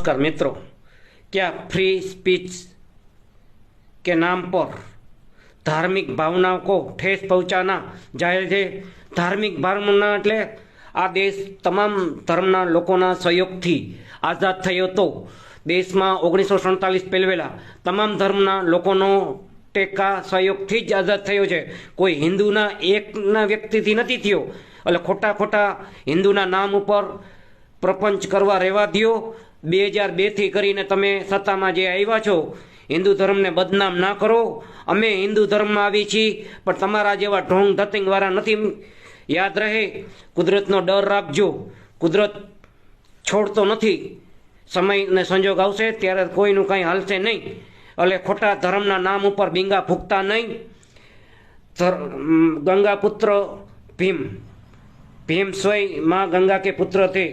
नमस्कार मित्रों क्या फ्री स्पीच के नाम पर धार्मिक भावनाओं को ठेस पहुंचाना जायज है ધાર્મિક ભાવના એટલે આ દેશ તમામ ધર્મના લોકોના સહયોગથી આઝાદ થયો હતો દેશમાં ઓગણીસો સડતાલીસ પહેલવેલા તમામ ધર્મના લોકોનો ટેકા સહયોગથી જ આઝાદ થયો છે કોઈ હિન્દુના એકના વ્યક્તિથી નથી થયો એટલે ખોટા ખોટા હિન્દુના નામ ઉપર પ્રપંચ કરવા રહેવા દો બે હજાર બેથી કરીને તમે સત્તામાં જે આવ્યા છો, હિન્દુ ધર્મને બદનામ ના કરો. અમે હિન્દુ ધર્મમાં આવી છીએ, પણ તમારા જેવા ઢોંગ ધતિંગવાળા નથી. યાદ રહે, કુદરતનો ડર રાખજો. કુદરત છોડતો નથી. સમય ને સંજોગ આવશે, ત્યારે કોઈનું કાંઈ હાલશે નહીં. એટલે ખોટા ધર્મના નામ ઉપર બીંગા ફૂંકતા નહીં. ગંગા પુત્ર ભીમ. ભીમ સ્વયમાં ગંગા કે પુત્ર તે.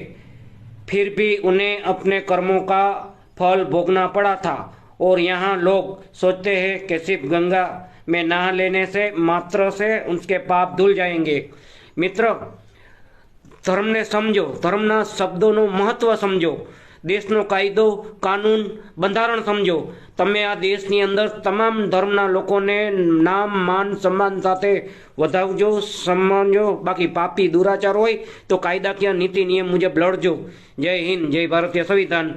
फिर भी उन्हें अपने कर्मों का फल भोगना पड़ा था और यहाँ लोग सोचते हैं कि सिर्फ गंगा में नहा लेने से मात्र से उनके पाप धुल जाएंगे मित्र ધર્મને સમજો ધર્મના શબ્દોનું મહત્વ સમજો દેશનો કાયદો, કાનૂન, બંધારણ સમજો. તમે આ દેશની અંદર તમામ ધર્મના લોકોને નામ, માન, સન્માન સાથે વધાવજો, સન્માનજો. બાકી પાપી દુરાચાર હોય તો કાયદાકીય નીતિ નિયમ મુજબ લડજો. જય હિન્દ, જય ભારતીય સંવિધાન.